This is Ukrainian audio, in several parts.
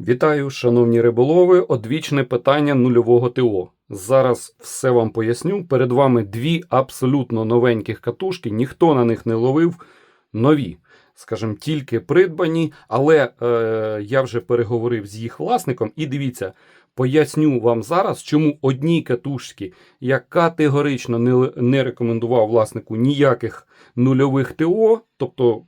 Вітаю, шановні риболови. Одвічне питання нульового ТО. Зараз все вам поясню. Перед вами дві абсолютно новеньких катушки. Ніхто на них не ловив. Нові, скажімо, тільки придбані, але е, я вже переговорив з їх власником. І дивіться, поясню вам зараз, чому одній катушці я категорично не, не рекомендував власнику ніяких нульових ТО, тобто.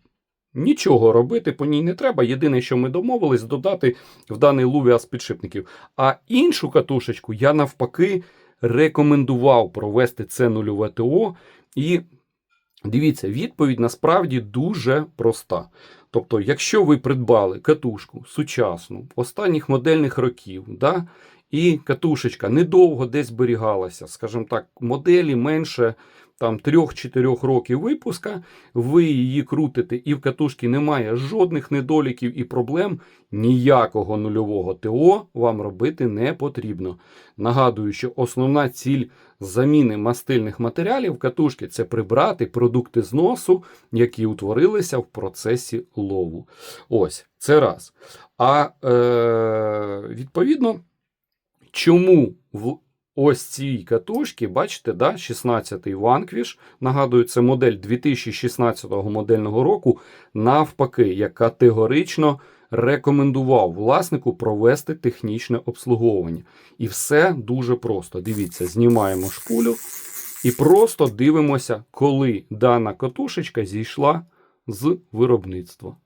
Нічого робити по ній не треба. Єдине, що ми домовились, додати в даний лувіас підшипників. А іншу катушечку я навпаки рекомендував провести це нульове ТО. І дивіться, відповідь насправді дуже проста. Тобто, якщо ви придбали катушку сучасну останніх модельних років, да, і катушечка недовго десь зберігалася, скажімо так, моделі менше там 3-4 років випуска, ви її крутите, і в катушці немає жодних недоліків і проблем, ніякого нульового ТО вам робити не потрібно. Нагадую, що основна ціль заміни мастильних матеріалів катушки це прибрати продукти зносу, які утворилися в процесі лову. Ось, це раз. А е, відповідно, чому в ось цій катушці, бачите, да, 16-й Vanquish, нагадую, це модель 2016 модельного року, навпаки, я категорично рекомендував власнику провести технічне обслуговування. І все дуже просто. Дивіться, знімаємо шпулю і просто дивимося, коли дана катушечка зійшла з виробництва.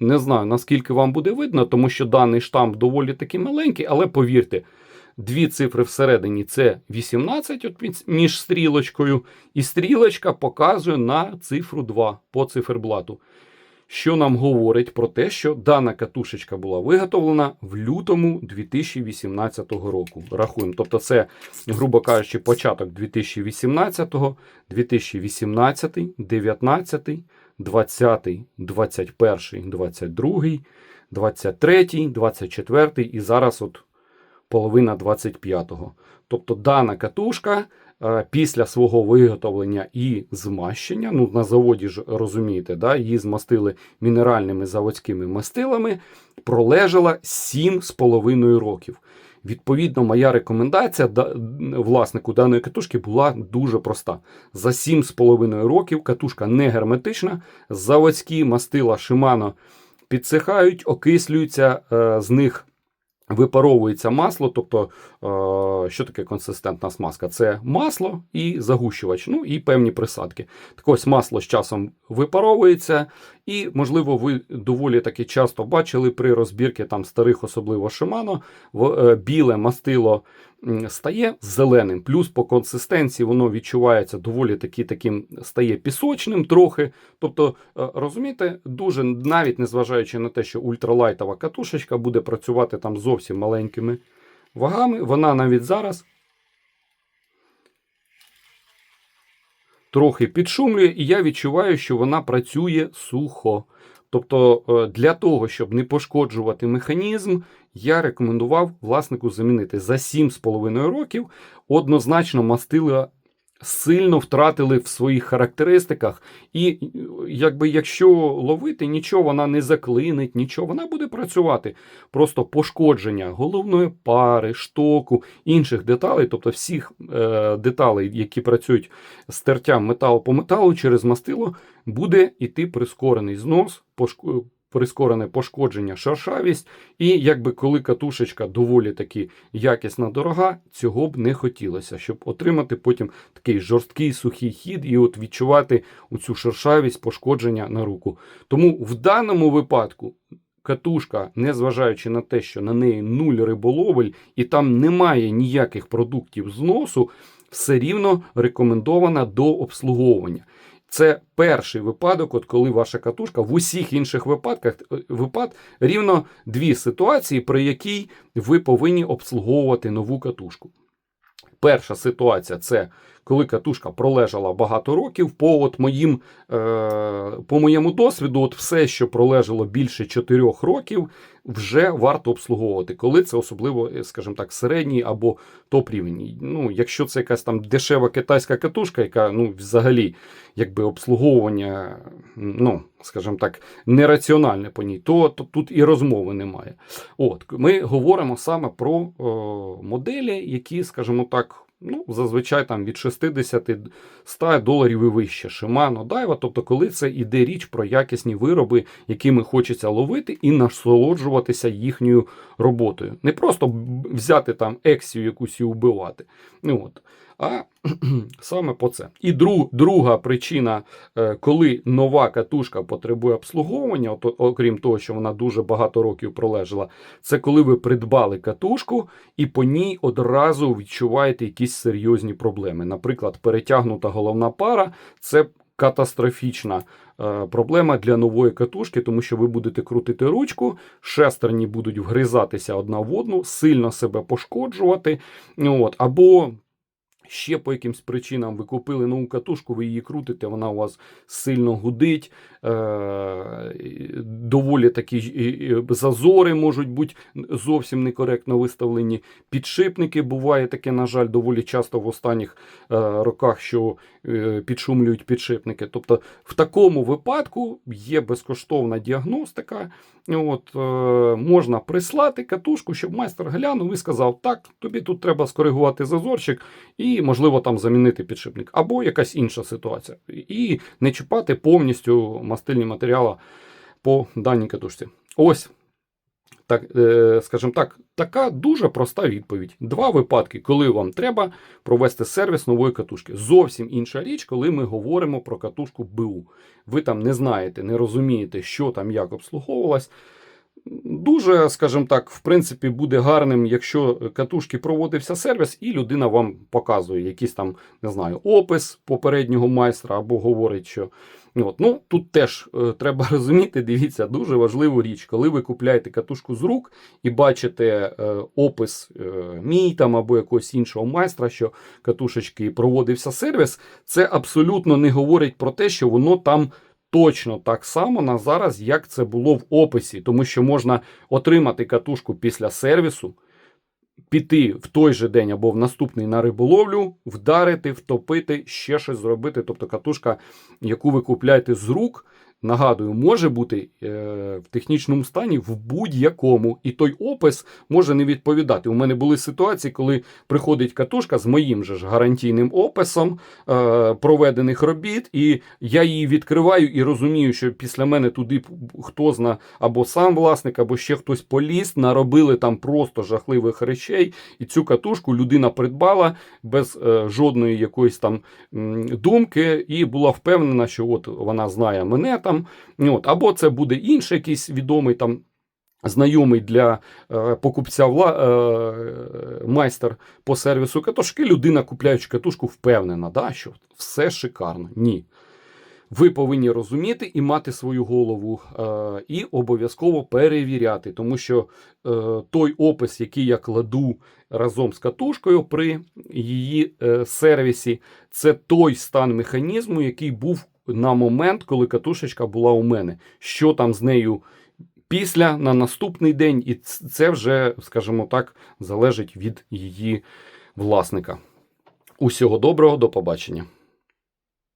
Не знаю, наскільки вам буде видно, тому що даний штамп доволі таки маленький, але повірте, дві цифри всередині це 18 от між- стрілочкою, і стрілочка показує на цифру 2 по циферблату. Що нам говорить про те, що дана катушечка була виготовлена в лютому 2018 року. Рахуємо. Тобто, це, грубо кажучи, початок 2018, 2018, 19, 20, 21, 22, 23, 24 і зараз от половина 25-го. Тобто дана катушка після свого виготовлення і змащення, ну на заводі ж розумієте, да, її змастили мінеральними заводськими мастилами, пролежала 7,5 років. Відповідно, моя рекомендація власнику даної катушки була дуже проста. За 7,5 років катушка не герметична, заводські мастила Shimano підсихають, окислюються, е, з них випаровується масло. Тобто, е, що таке консистентна смазка? Це масло і загущувач, ну і певні присадки. Так ось масло з часом випаровується, і, можливо, ви доволі таки часто бачили при розбірці там старих, особливо шимано, е, біле мастило стає зеленим. Плюс по консистенції воно відчувається доволі таки таким стає пісочним трохи. Тобто, е, розумієте, дуже навіть незважаючи на те, що ультралайтова катушечка буде працювати там зовсім маленькими вагами, вона навіть зараз трохи підшумлює, і я відчуваю, що вона працює сухо. Тобто, е, для того, щоб не пошкоджувати механізм, я рекомендував власнику замінити за 7,5 років. Однозначно мастила сильно втратили в своїх характеристиках. І е, якби якщо ловити, нічого вона не заклинить, нічого, вона буде працювати. Просто пошкодження головної пари, штоку, інших деталей, тобто всіх е, деталей, які працюють з тертям металу по металу через мастило, буде йти прискорений знос, пошк- прискорене пошкодження, шершавість. І якби коли катушечка доволі таки якісна, дорога, цього б не хотілося, щоб отримати потім такий жорсткий сухий хід і от відчувати оцю шершавість, пошкодження на руку. Тому в даному випадку. Катушка, незважаючи на те, що на неї нуль риболовель і там немає ніяких продуктів зносу, все рівно рекомендована до обслуговування. Це перший випадок, от коли ваша катушка в усіх інших випадках е, випад рівно дві ситуації, при якій ви повинні обслуговувати нову катушку. Перша ситуація це коли катушка пролежала багато років. По от моїм, е, по моєму досвіду, от все, що пролежало більше 4 років, вже варто обслуговувати, коли це особливо, е, скажімо так, середній або топ рівень. Ну, якщо це якась там дешева китайська катушка, яка ну, взагалі якби обслуговування, ну, скажімо так, нераціональне по ній, то, то тут і розмови немає. От, ми говоримо саме про о, моделі, які, скажімо так, ну, зазвичай там від 60-100 доларів і вище. Shimano, Daiwa, тобто, коли це іде річ про якісні вироби, якими хочеться ловити і насолоджуватися їхньою роботою. Не просто взяти там ексію якусь і вбивати. Ну, от. А саме по це. І дру, друга причина, е, коли нова катушка потребує обслуговування, от, окрім того, що вона дуже багато років пролежала, це коли ви придбали катушку і по ній одразу відчуваєте якісь серйозні проблеми. Наприклад, перетягнута головна пара це катастрофічна е, проблема для нової катушки, тому що ви будете крутити ручку, шестерні будуть вгризатися одна в одну, сильно себе пошкоджувати. От, або ще по якимсь причинам ви купили нову катушку, ви її крутите, вона у вас сильно гудить, е- доволі такі зазори можуть бути зовсім некоректно виставлені. Підшипники буває таке, на жаль, доволі часто в останніх е, роках, що е, підшумлюють підшипники. Тобто, в такому випадку є безкоштовна діагностика. От, е, можна прислати катушку, щоб майстер глянув і сказав: так, тобі тут треба скоригувати зазорчик і, можливо, там замінити підшипник, або якась інша ситуація. І не чіпати повністю мастильні матеріали по даній катушці. Ось. Так, е, скажімо так, така дуже проста відповідь. Два випадки, коли вам треба провести сервіс нової катушки. Зовсім інша річ, коли ми говоримо про катушку БУ. Ви там не знаєте, не розумієте, що там як обслуговувалась. Дуже, скажімо так, в принципі, буде гарним, якщо катушки проводився сервіс, і людина вам показує якийсь там, не знаю, опис попереднього майстра або говорить, що. От. Ну, Тут теж е, треба розуміти, дивіться, дуже важливу річ, коли ви купляєте катушку з рук і бачите е, опис е, мій там або якогось іншого майстра, що катушечки проводився сервіс, це абсолютно не говорить про те, що воно там точно так само на зараз, як це було в описі, тому що можна отримати катушку після сервісу, піти в той же день або в наступний на риболовлю, вдарити, втопити, ще щось зробити. Тобто катушка, яку ви купляєте з рук. Нагадую, може бути е, в технічному стані в будь-якому, і той опис може не відповідати. У мене були ситуації, коли приходить катушка з моїм же ж гарантійним описом е, проведених робіт, і я її відкриваю і розумію, що після мене туди хто зна або сам власник, або ще хтось поліз, наробили там просто жахливих речей, і цю катушку людина придбала без е, жодної якоїсь там думки, і була впевнена, що от вона знає мене там. От, або це буде інший якийсь відомий там. Знайомий для е, покупця вла, е, майстер по сервісу катушки, людина, купляючи катушку, впевнена, да, що все шикарно. Ні. Ви повинні розуміти і мати свою голову, е, і обов'язково перевіряти, тому що е, той опис, який я кладу разом з катушкою при її е, сервісі, це той стан механізму, який був на момент, коли катушечка була у мене. Що там з нею після на наступний день, і це вже, скажімо так, залежить від її власника. Усього доброго, до побачення.